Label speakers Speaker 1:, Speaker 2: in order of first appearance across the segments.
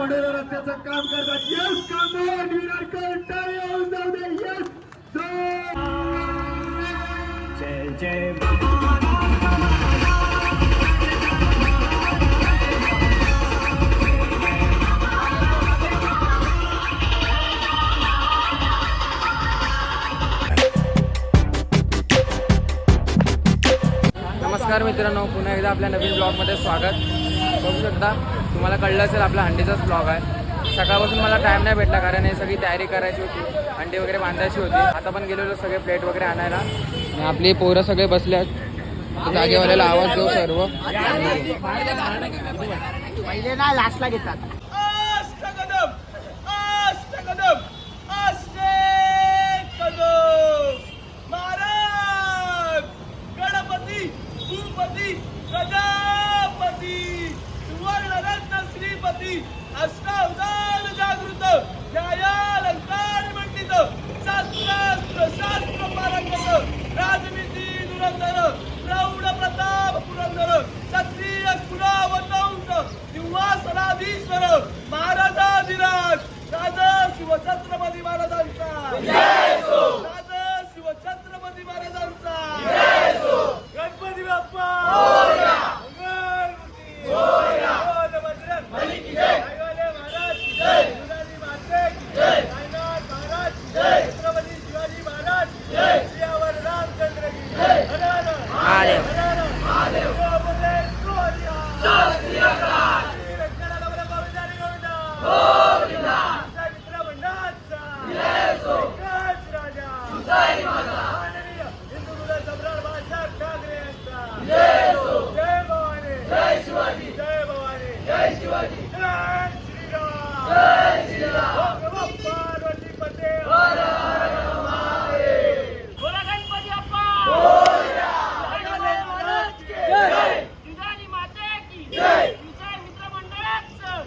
Speaker 1: रस्त्याचं काम करतात. यस काम विराट टाळी होऊन जाऊ दे. यस जय जय.
Speaker 2: नमस्कार मित्रांनो पुन्हा एकदा आपल्या नवीन ब्लॉगमध्ये स्वागत. बघू शकता तुम्हाला कळलं असेल आपला हंडीचाच ब्लॉग आहे. सकाळपासून मला टाईम नाही भेटला कारण हे सगळी तयारी करायची होती. हंडी वगैरे बांधायची होती. आता पण गेलेलो सगळे प्लेट वगैरे आणायला. आपली पोरं सगळे बसले आहेत. जागेवाल्याला आवाज देऊ सर्व.
Speaker 3: पहिले ना लास्टला घेतात.
Speaker 1: महाराजा महाराजाधिराज राजा शिवछत्रपती महाराज राजा शिवछत्रपती महाराजांचा गणपती बाप्पा मंगलमूर्ती. बोल बजरंग. जयगोले महाराज की जय. शिवाजी माते की जय. साईनाथ महाराज की जय. छत्रपती शिवाजी महाराज की जय. सियावर रामचंद्र की जय. हर हर.
Speaker 2: महादेव.
Speaker 1: हर हर. जय बोले सूर्या. श्री रक्षणाला बोला गोविंदा रे गोविंदा. आमचा मित्र मंडळाचा. एकच राजा. माननीय हिंदू मुलं सम्राट बाळासाहेब ठाकरे यांचा. जय भवानी. जय भवानी. जय श्रीराम. भोग बाप्पा रोटीपते. बोला गणपती बाप्पा. जय गणेश महाराज की जय. जिजाजी माते की जय. शिवसाई मित्र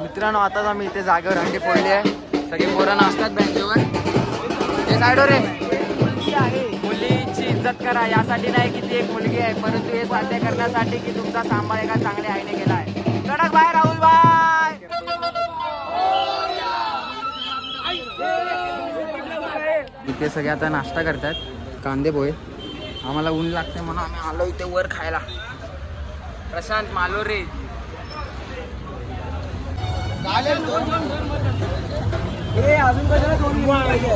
Speaker 2: मित्रांनो आताच आम्ही इथे जागेवर हंडी फोडली आहे. सगळे पोरं नाचतात बँकेवर. ते साईडवर आहे मुलीची इज्जत करा. यासाठी नाही की ती एक मुलगी आहे. परंतु हे साध्य करण्यासाठी की तुमचा सांभाळ एका चांगल्या आईने केला. कडक बाय राहुल बाय. इथे सगळे आता नाश्ता करतात. कांदे पोहे. आम्हाला ऊन लागते म्हणून आम्ही आलो इथे वर खायला. प्रशांत मालोरे. अजून कशाला दोन पाहिजे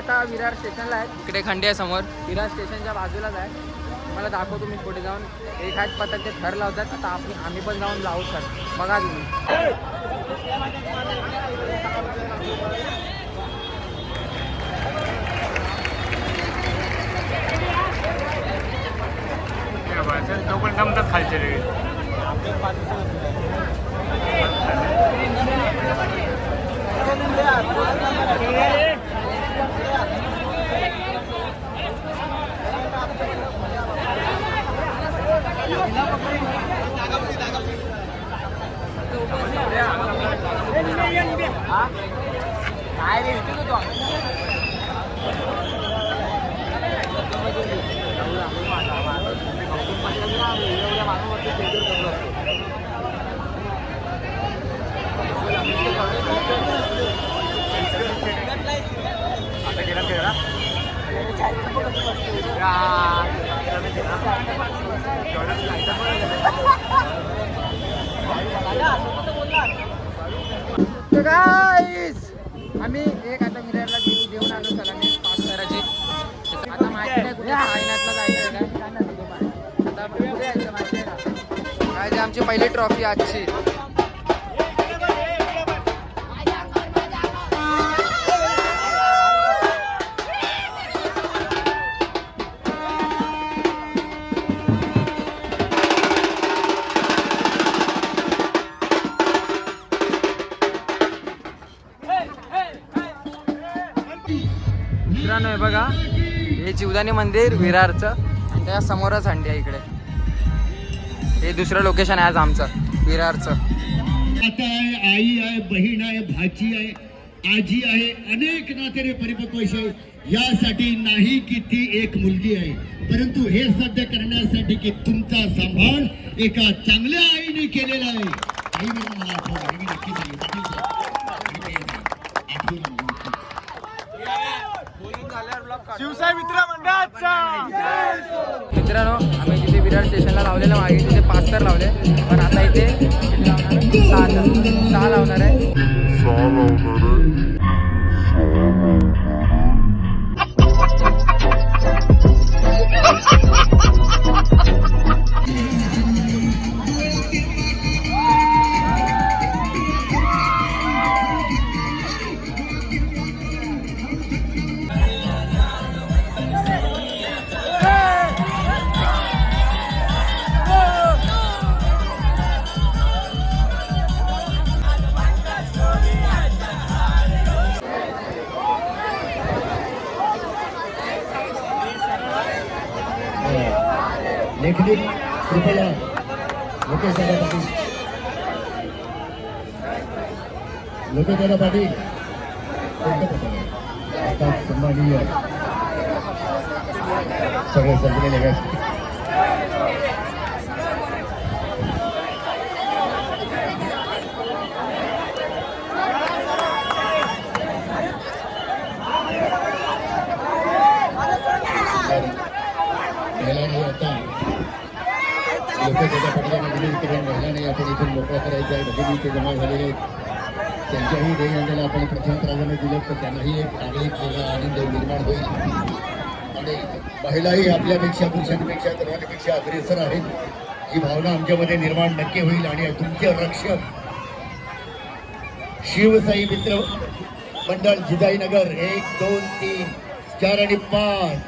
Speaker 2: आता विरार स्टेशनला आहे इकडे खंडी आहे समोर. विरार स्टेशनच्या बाजूलाच आहे. मला दाखवतो मी पुढे जाऊन. एक आहेत पद्धत ते थर लावतात आता आम्ही आम्ही पण जाऊन लावू सर. बघा तुम्ही.
Speaker 4: तो पण जमतात खालचे रे
Speaker 2: आमची पहिली ट्रॉफी आजची. मित्रांनो बघा हे जीवदानी मंदिर विरारचं. आणि त्या समोरच हंडी आहे इकडे. हे दुसरं लोकेशन आहे आज आमचं विरारचं.
Speaker 5: माता आहे आई आहे बहीण आहे भाची आहे आजी आहे अनेक नातेरे परिपक्व यासाठी नाही की ती एक मुलगी आहे. परंतु हे साध्य करण्यासाठी की तुमचा सांभाळ एका चांगल्या आईने केलेला आहे. आई म्हणून मला आठवलं. मी नक्की.
Speaker 4: शिवसाई मित्र मंडळाचा.
Speaker 2: मित्रांनो आम्ही विरार स्टेशनला लावलेलं मागे. तिथे पाच तर लावले. पण आता इथे लावणार? सहा सहा लावणार आहे.
Speaker 5: दादा पाटील? आता सन्माननीय सगळे नाही आता. लोक त्याच्या पाठीला विनंती करून महिलांनी आपण इथून मोकळा करायचा आहे. भगिनी इथे जमा झालेले आहेत त्यांच्याही ध्येयांना आपण प्रथम प्राधान्य दिलं तर त्यांनाही एक आगळीक वेगळा आनंद निर्माण होईल. आणि महिलाही आपल्यापेक्षा पुरुषांपेक्षा तरुणांपेक्षा अग्रेसर आहेत. ही भावना आमच्यामध्ये निर्माण नक्की होईल. आणि तुमचे रक्षक शिवसाई मित्र मंडळ जिजाईनगर एक दोन तीन चार आणि पाच.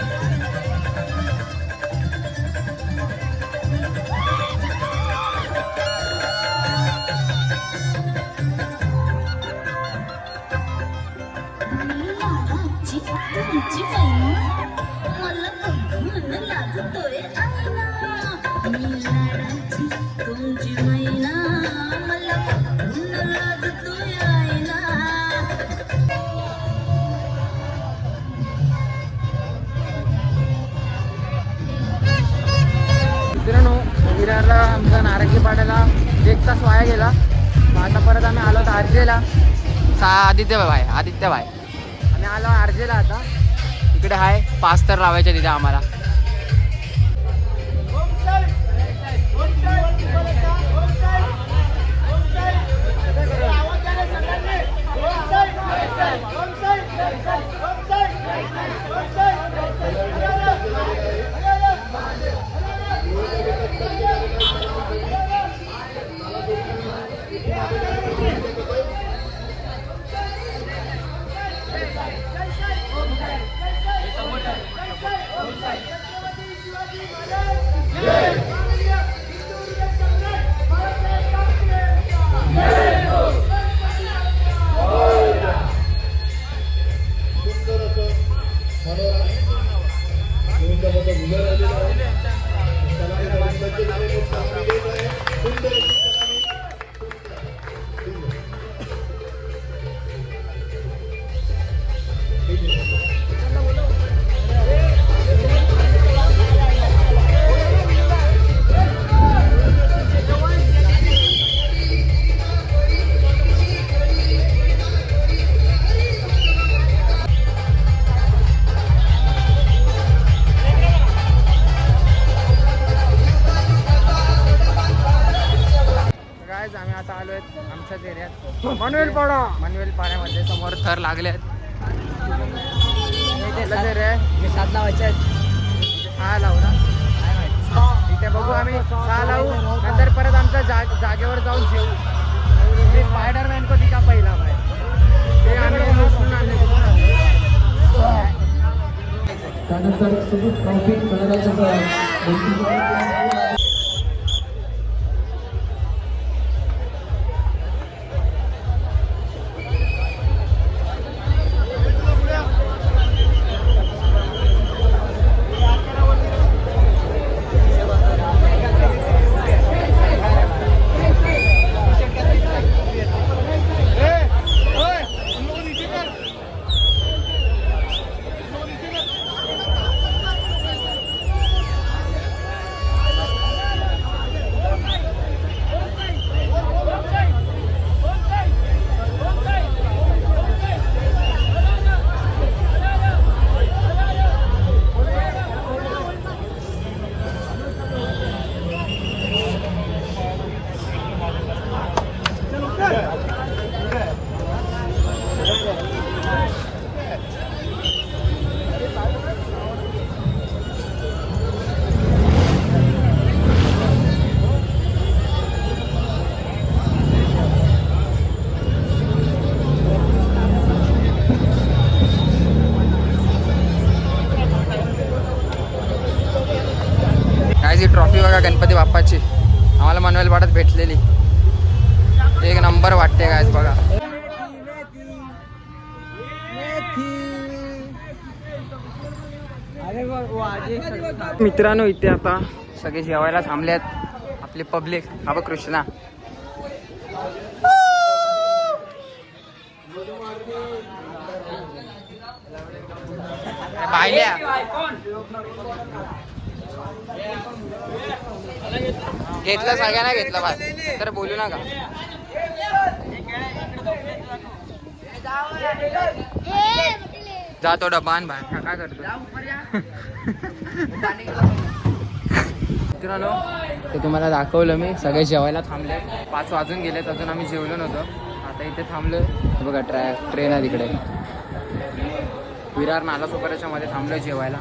Speaker 2: Thank you. आलो आदित्य भाई आदित्य भाई आम्ही आलो आरजेला आता. इकडे आहे पाच तर लावायचे तिथे आम्हाला.
Speaker 5: गोविंदाबद्दल उभं राहिलेलं आहे.
Speaker 2: थर लागले आहेत.
Speaker 1: सात लावायचे आहेत.
Speaker 2: लावू ना. इथे बघू आम्ही. सहा लावू. नंतर परत आमच्या जाग जागेवर जाऊन ठेवू. स्पायडरमॅन को तिका पहिला भाई ते आम्ही
Speaker 5: त्यानंतर
Speaker 2: गणपती बाप्पाची. आम्हाला मनवेल पाड्यात भेटलेली. एक नंबर वाटते काय बघा. मित्रांनो इथे आता सगळे जेवायला थांबले आहेत. आपले पब्लिक. हा बघ कृष्णा. पाहिल्या घेतलं सगळ्यांना घेतलं बस. तर बोलू नका. जातो डबा बाहेर. काय करतो मित्रांनो ते तुम्हाला दाखवलं मी. सगळे जेवायला थांबले. पाच वाजून गेलेत अजून आम्ही जेवलो नव्हतो. आता इथे थांबलो. बघा ट्रॅ ट्रेन आहे तिकडे. विरार नाला सोपाऱ्याच्या मध्ये थांबलो जेवायला.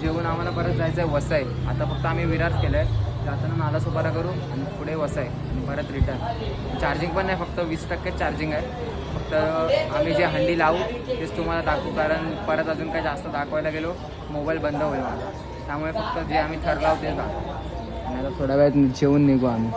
Speaker 2: जेवून आम्हाला परत जायचं आहे वसई. आता फक्त आम्ही विरार केलं आहे जाताना नाला सोपारा करू आणि पुढे वसाय आणि परत रिटर्न चार्जिंग पण नाही फक्त वीस टक्के चार्जिंग आहे. फक्त आम्ही जे हंडी लावू तेच तुम्हाला दाखवू. कारण परत अजून काही जास्त दाखवायला गेलो मोबाईल बंद होईल माझा. त्यामुळे फक्त जे आम्ही ठरलाव ते दाखवू. आणि आता थोड्या वेळात जेवून निघू आम्ही.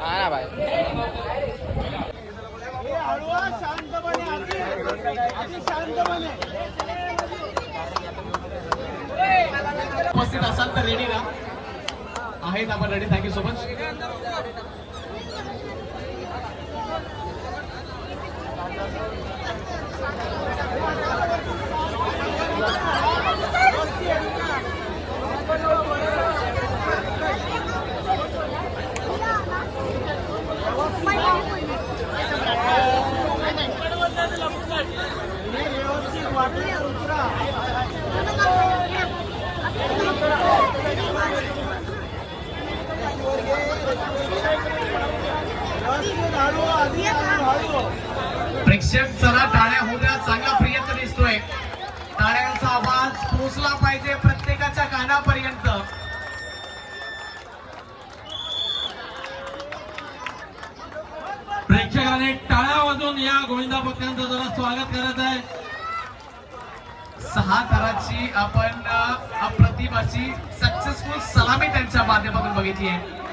Speaker 1: हा ना भाई
Speaker 6: उपस्थित असाल तर रेडी ना आहेत आपण रेडी थँक्यू सो मच
Speaker 4: व्यवस्थित हळू
Speaker 6: चला टाळ्या होत्या चांगला प्रयत्न दिसतोय. टाळ्यांचा आवाज पोचला पाहिजे प्रत्येकाच्या कानापर्यंत.
Speaker 7: प्रेक्षकांनी टाळ्या वाजून या गोविंदा पक्ष्यांचं जरा स्वागत करत आहे.
Speaker 6: सहा थराची आपण अ, अप्रतिम अशी सक्सेसफुल सलामी त्यांच्या माध्यमातून बघितली आहे.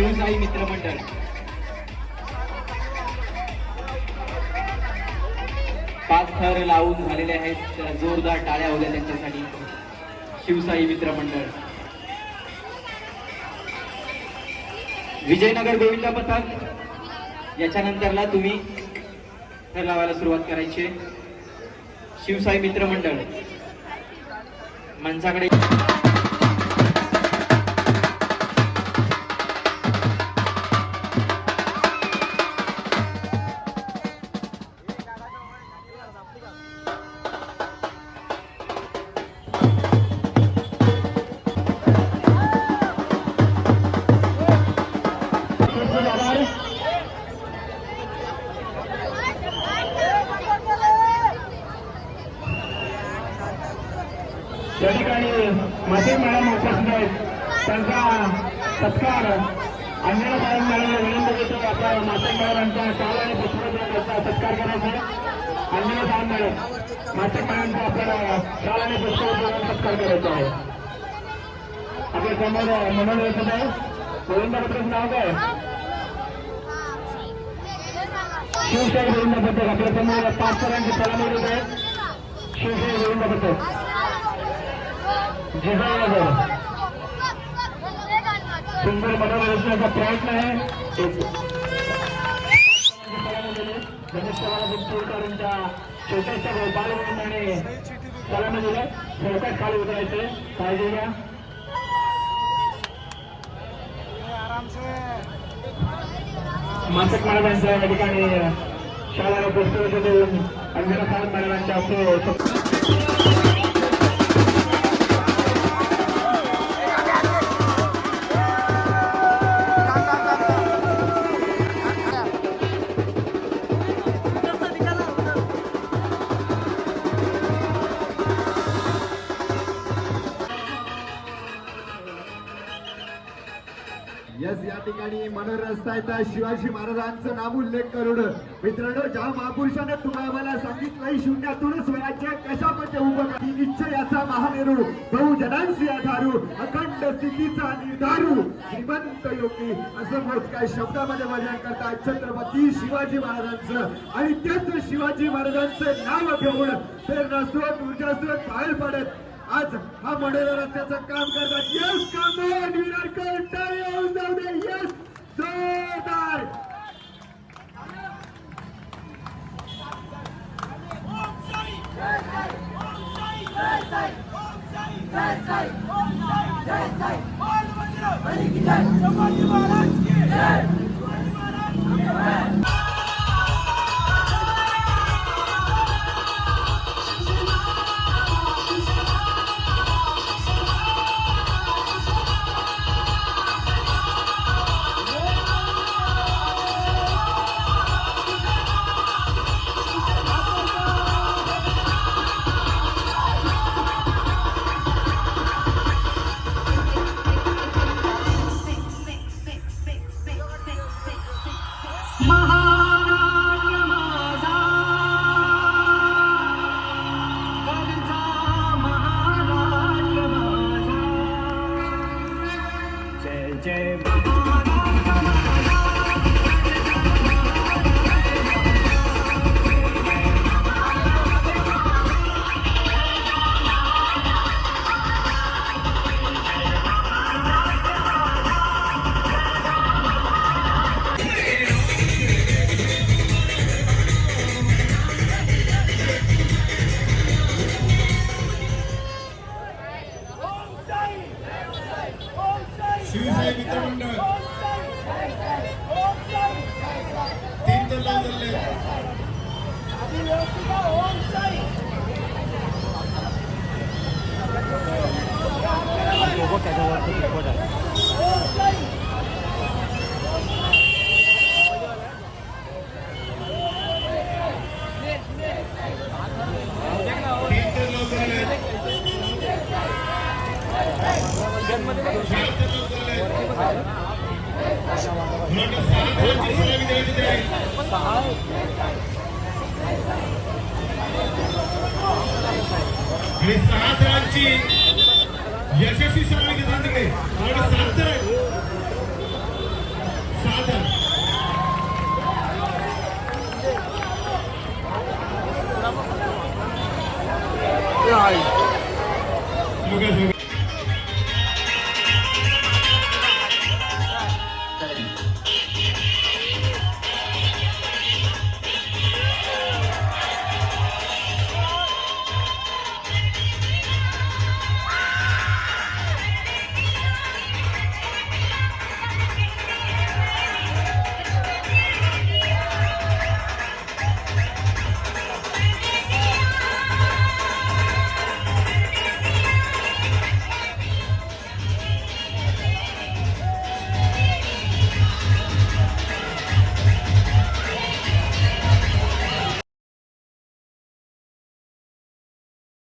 Speaker 8: शिवसाई मित्रमंडळ पाच थर लावून झालेले आहेत. जोरदार टाळ्या होत्या त्यांच्यासाठी. शिवसाई मित्रमंडळ विजयनगर गोविंदा पथक. याच्यानंतरला तुम्ही थर लावायला सुरुवात करायची. आहे. शिवसाई मित्रमंडळ माणसाकडे
Speaker 4: त्यांचा सत्कार करायचा आहे आपल्याला सत्कार करायचा आहे आपल्यासमोर मनोज येत आहे गोविंद नाव काय शिवशाही गोविंद आपल्यासमोर पाच सरांची सलामी देत आहे शिवशाही गोविंद जिजाऊनगर सुंदर मनोरंजनाचा प्रयत्न आहे धनुष्यबाला बिनचूरकरांच्या छोट्याशा बालवंताने सलामी दिलं थोडक्यात खाली उतरायचे काळजी घ्या मासिक महाराजांच्या या ठिकाणी शाळा पुस्तक देऊन अंजना साहेब महाराजांच्या
Speaker 9: यस या ठिकाणी मनोरस्ता शिवाजी महाराजांचं नाव उल्लेख करून मित्रांनो ज्या महापुरुषाने तुम्हाला सांगितलं सांगितलंय शून्यातून स्वराज्य कशा मध्ये उभं करी निश्चयाचा बहुजनांशी आधारू अखंड स्थितीचा निर्धारू श्रीमंत योगी असं मोजक्या शब्दामध्ये वर्णन करतात छत्रपती शिवाजी महाराजांचं. आणि त्याच शिवाजी महाराजांचं नाव घेऊन ऊर्जा ऊर्जास्रोत बाहेर पडत आज हा मडेला रस्त्याचं काम करतात यस कामगार टाळी होऊन जाऊ दे यस जोरदार
Speaker 10: जय साई
Speaker 7: จะโดนคนอีกคนอะ ಯೋಗೇಶ್